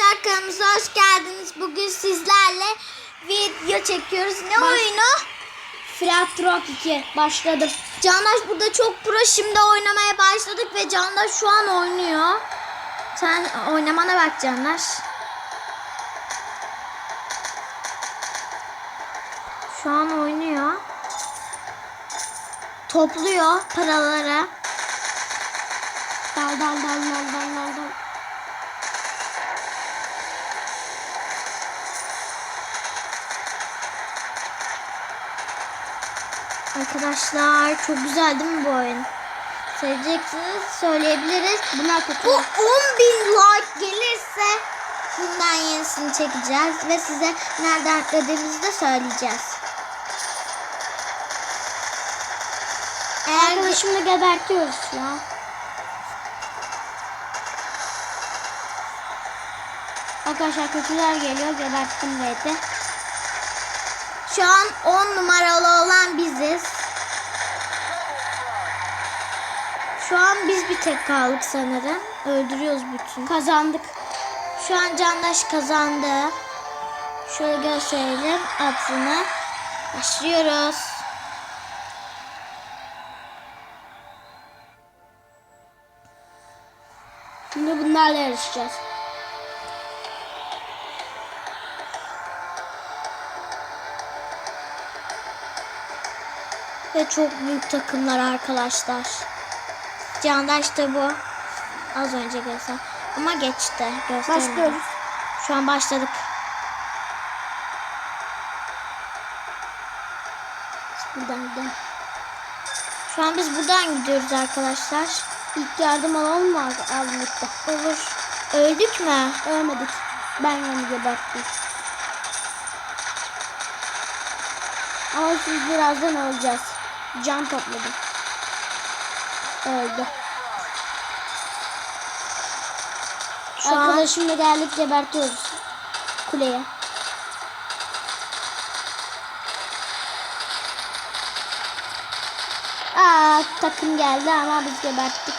arkadaşlar kanalımıza hoş geldiniz. Bugün sizlerle video çekiyoruz. Ne Baş- oyunu? Flat Rock 2 başladım. Candaş burada çok pro şimdi oynamaya başladık ve Candaş şu an oynuyor. Sen oynamana bak Candaş. Şu an oynuyor. Topluyor paraları. Dal dal dal dal dal dal dal. Arkadaşlar çok güzel değil mi bu oyun? Seveceksiniz söyleyebiliriz. Bunlar kötü. Bu 10 bin like gelirse bundan yenisini çekeceğiz ve size nereden ödediğimizi de söyleyeceğiz. Eğer Arkadaşımla gebertiyoruz ya. Arkadaşlar kötüler geliyor geberttim Red'i. şu an 10 numaralı olan biziz. Şu an bir tek kaldık sanırım. Öldürüyoruz bütün. Kazandık. Şu an Candaş kazandı. Şöyle gösterelim adını. Başlıyoruz. Şimdi bunlarla yarışacağız. Ve çok büyük takımlar arkadaşlar. Candaş da bu. Az önce göster. Ama geçti. Başlıyoruz. Şu an başladık. Buradan gidelim. Şu an biz buradan gidiyoruz arkadaşlar. İlk yardım alalım mı aldıkta? Olur. Öldük mü? Ölmedik. Ben onu geberttim. Ama siz birazdan öleceğiz. Can topladım. Öldü. Şu an Arkadaşımla geldik gebertiyoruz. Kuleye. Aa takım geldi ama biz geberttik.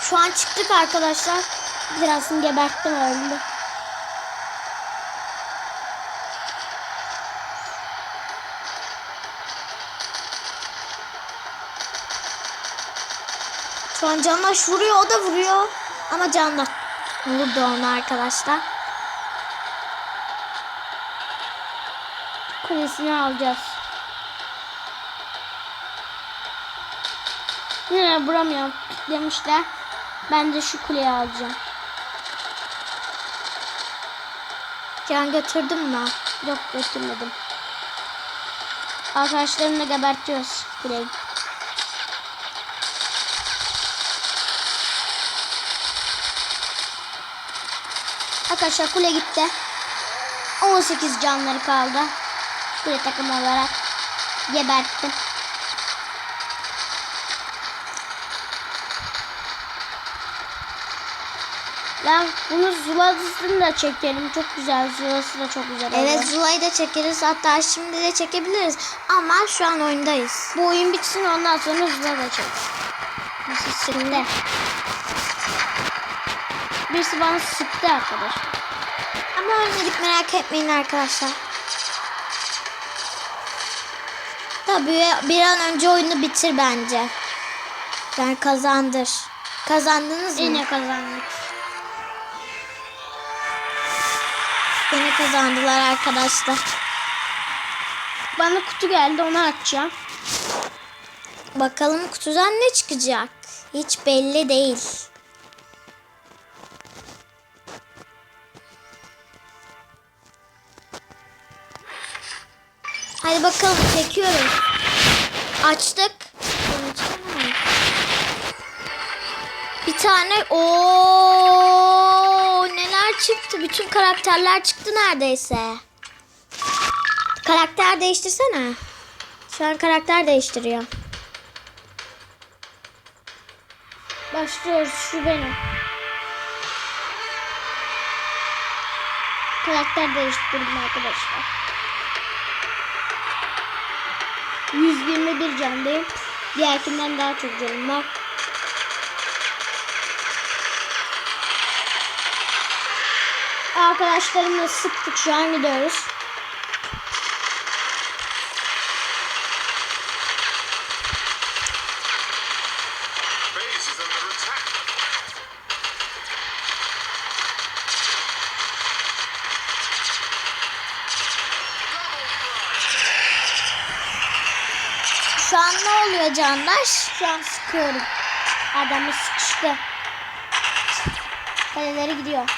şu an çıktık arkadaşlar. Birazını geberttim öldü. Şu an Candaş vuruyor, o da vuruyor. Ama Candaş vurdu onu arkadaşlar. Kulesini alacağız. Yine vuramıyorum demişler. Ben de şu kuleyi alacağım. Can götürdün mü? Yok götürmedim. Arkadaşlarımla gebertiyoruz kuleyi. Arkadaşlar kule gitti. 18 canları kaldı. Kule takım olarak geberttim. Ben bunu zuladısını da çekelim. Çok güzel. Zulası da çok güzel. Evet oluyor. Zula'yı da çekeriz. Hatta şimdi de çekebiliriz. Ama şu an oyundayız. Bu oyun bitsin ondan sonra Zula da çek. Nasıl şimdi? Birisi bana sıktı arkadaş. Ama ölmedik merak etmeyin arkadaşlar. Tabii bir an önce oyunu bitir bence. Yani kazandır. Kazandınız mı? Yine kazandık. Yine kazandılar arkadaşlar. Bana kutu geldi onu açacağım. Bakalım kutudan ne çıkacak? Hiç belli değil. Hadi bakalım çekiyoruz. Açtık. Bir tane o neler çıktı? Bütün karakterler çıktı neredeyse. Karakter değiştirsene. Şu an karakter değiştiriyor. Başlıyoruz şu benim. Karakter değiştirdim arkadaşlar. 121 canlıyım. Diğerkinden daha çok canım var. Arkadaşlarımla sıktık şu an gidiyoruz. Şu an ne oluyor Candaş? Şu an sıkıyorum. Adamı sıkıştı. Kaleleri gidiyor.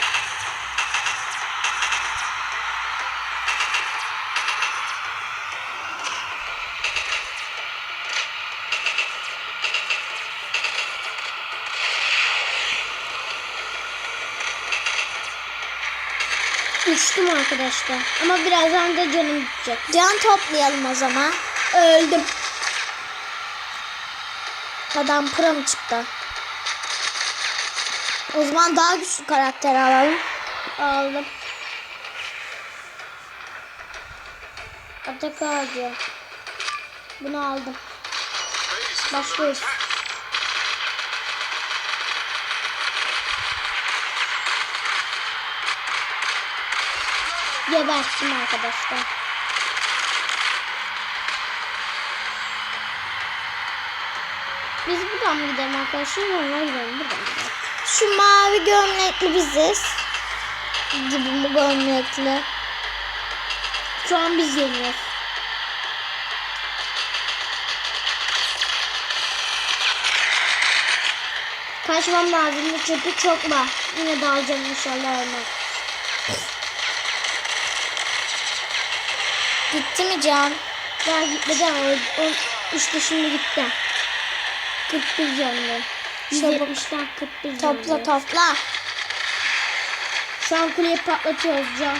Uçtum arkadaşlar. Ama birazdan da canım gidecek. Can toplayalım o zaman. Öldüm. Adam pro çıktı? O zaman daha güçlü karakter alalım. Aldım. Atak ağacı. Bunu aldım. Başlıyoruz. attack. Geberttim arkadaşlar. Biz buradan mı gidelim arkadaşlar? Normal gidelim. Buradan. Şu mavi gömlekli biziz. Gibi bu gömlekli. Şu an biz yeniyoruz. Kaçmam lazım çünkü çok var. Yine dalacağım inşallah ölmem. Gitti mi Can? Daha gitmedi ama o, o işte şimdi gitti. 41 canlı. Çabuk. 170'ten 41 canlı. Topla topla. Şu an kuleyi patlatıyoruz can.